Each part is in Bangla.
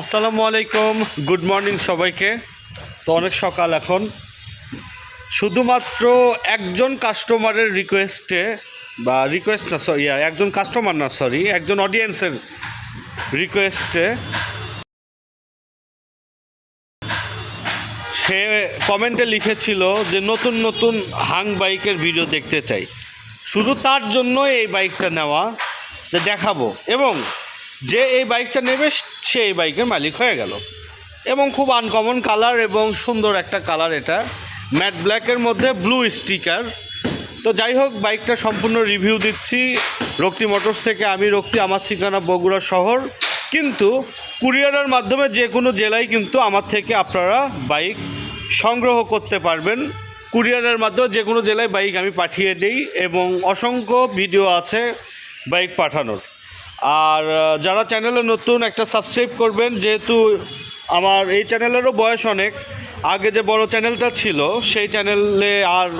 আসসালামু আলাইকুম গুড মর্নিং সবাইকে। তো অনেক সকাল এখন। শুধুমাত্র একজন কাস্টমারের রিকোয়েস্টে বা রিকোয়েস্ট না সরি একজন কাস্টমার না সরি একজন অডিয়েন্সের রিকোয়েস্টে সে কমেন্টে লিখেছিল যে নতুন নতুন হাং বাইকের ভিডিও দেখতে চাই। শুধু তার জন্য এই বাইকটা নেওয়া, যে দেখাবো। এবং যে এই বাইকটা নেবে, সে এই বাইকের মালিক হয়ে গেল। এবং খুব আনকমন কালার এবং সুন্দর একটা কালার এটা। ম্যাট ব্ল্যাকের মধ্যে ব্লু স্টিকার তো যাই হোক, বাইকটা সম্পূর্ণ রিভিউ দিচ্ছি। রক্তি মোটরস থেকে আমি রক্তি, আমার ঠিকানা বগুড়া শহর। কিন্তু কুরিয়ারের মাধ্যমে যে কোনো জেলায় কিন্তু আমার থেকে আপনারা বাইক সংগ্রহ করতে পারবেন। কুরিয়ারের মাধ্যমে যে কোনো জেলায় বাইক আমি পাঠিয়ে দিই এবং অসংখ্য ভিডিও আছে বাইক পাঠানোর। আর যারা চ্যানেলে নতুন একটা সাবস্ক্রাইব করবেন, যেহেতু আমার এই চ্যানেলেরও বয়স অনেক, আগে যে বড় চ্যানেলটা ছিল, সেই চ্যানেলে আর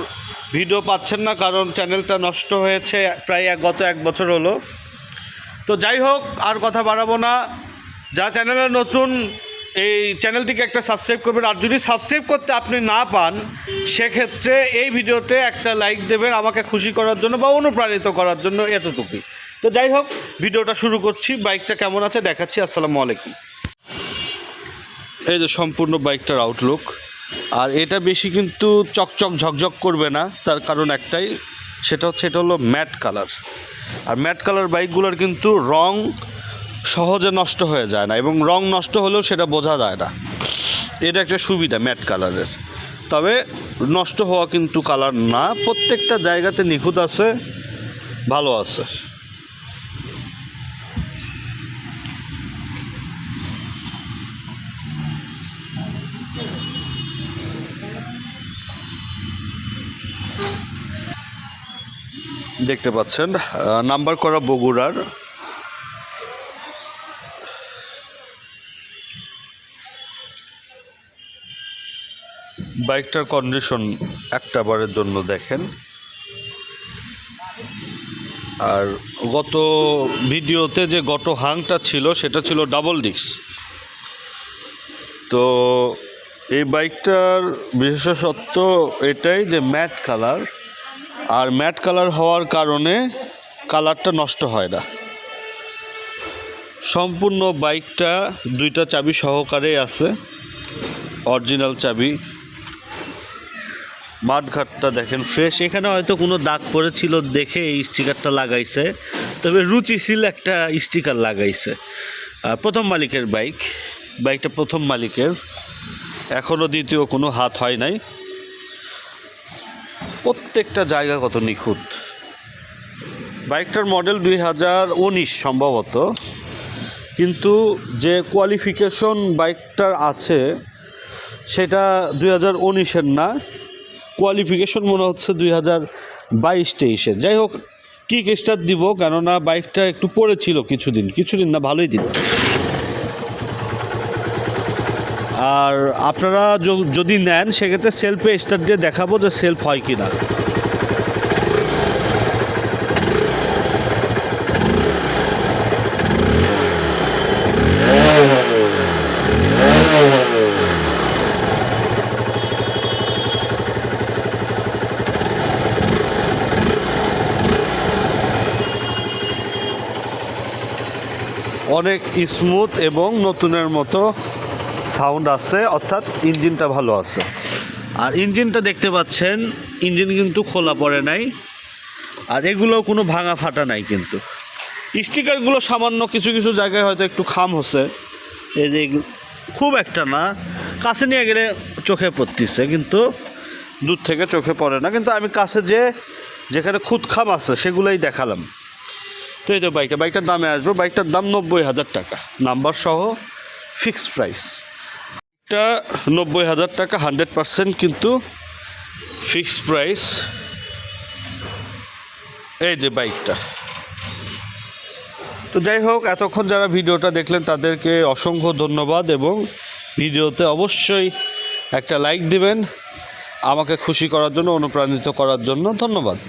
ভিডিও পাচ্ছেন না, কারণ চ্যানেলটা নষ্ট হয়েছে প্রায় গত এক বছর হলো। তো যাই হোক, আর কথা বাড়াবো না। যা চ্যানেলে নতুন, এই চ্যানেলটিকে একটা সাবস্ক্রাইব করবেন। আর যদি সাবস্ক্রাইব করতে আপনি না পান, সেক্ষেত্রে এই ভিডিওতে একটা লাইক দেবেন, আমাকে খুশি করার জন্য বা অনুপ্রাণিত করার জন্য এতটুকুই। তো যাই হোক, ভিডিওটা শুরু করছি। বাইকটা কেমন আছে দেখাচ্ছি। আসসালামু আলাইকুম। এই যে সম্পূর্ণ বাইকটার আউটলুক আর এটা বেশি কিন্তু চকচক ঝকঝক করবে না, তার কারণ একটাই, সেটা হচ্ছে এটা হলো ম্যাট কালার। আর ম্যাট কালার বাইকগুলোর কিন্তু রং সহজে নষ্ট হয়ে যায় না, এবং রং নষ্ট হলেও সেটা বোঝা যায় না। এটা একটা সুবিধা ম্যাট কালারের। তবে নষ্ট হওয়া কিন্তু কালার না, প্রত্যেকটা জায়গাতে নিখুঁত আছে, ভালো আছে। দেখতে পাচ্ছেন নাম্বার করা বগুড়ার। বাইকটার কন্ডিশন একটা বারের জন্য দেখেন। আর গত ভিডিওতে যে গত হাংটা ছিল, সেটা ছিল ডাবল ডিস্ক তো এই বাইকটার বিশেষত্ব এটাই যে ম্যাট কালার আর ম্যাট কালার হওয়ার কারণে কালারটা নষ্ট হয় না। সম্পূর্ণ বাইকটা দুইটা চাবি সহকারে আছে, অরিজিনাল চাবি। মাঠঘাটটা দেখেন ফ্রেশ এখানে হয়তো কোনো দাগ পড়েছিল দেখে এই স্টিকারটা লাগাইছে, তবে রুচিশীল একটা স্টিকার লাগাইছে। প্রথম মালিকের বাইক, বাইকটা প্রথম মালিকের। এখনও দ্বিতীয় কোনো হাত হয় নাই। প্রত্যেকটা জায়গা কত নিখুঁত? বাইকটার মডেল দুই হাজার উনিশ সম্ভবত। কিন্তু যে কোয়ালিফিকেশন বাইকটার আছে, সেটা দুই হাজার উনিশের না। কোয়ালিফিকেশন মনে হচ্ছে দুই হাজার বাইশ তেইশের। যাই হোক, কি স্টার দিব? কেননা বাইকটা একটু পড়েছিল কিছুদিন। কিছুদিন না, ভালোই দিন আর আপনারা যদি নেন, সেক্ষেত্রে সেলফে স্টার্ট দিয়ে দেখাবো যে সেলফ হয় কি না অনেক স্মুথ এবং নতুনের মতো সাউন্ড আছে, অর্থাৎ ইঞ্জিনটা ভালো আছে। আর ইঞ্জিনটা দেখতে পাচ্ছেন, ইঞ্জিন কিন্তু খোলা পড়ে নাই। আর এগুলো কোনো ভাঙা ফাটা নাই কিন্তু। স্টিকারগুলো সামান্য কিছু কিছু জায়গায় হয়তো একটু খাম হচ্ছে। এই যে খুব একটা না, কাছে নিয়ে গেলে চোখে পড়তিছে, কিন্তু দূর থেকে চোখে পড়ে না। কিন্তু আমি কাছে যে যেখানে খুদ খাম আছে, সেগুলোই দেখালাম। তো এই তো বাইকটা, বাইকটার দামে আসব। বাইকটার দাম নব্বই হাজার টাকা। নাম্বার সহ ফিক্সড প্রাইস এটা নব্বই হাজার টাকা হান্ড্রেড পারসেন্ট কিন্তু ফিক্সড প্রাইস এই যে বাইকটা তো যাই হোক, এতক্ষণ যারা ভিডিওটা দেখলেন তাদেরকে অসংখ্য ধন্যবাদ এবং ভিডিওতে অবশ্যই একটা লাইক দিবেন। আমাকে খুশি করার জন্য, অনুপ্রাণিত করার জন্য ধন্যবাদ।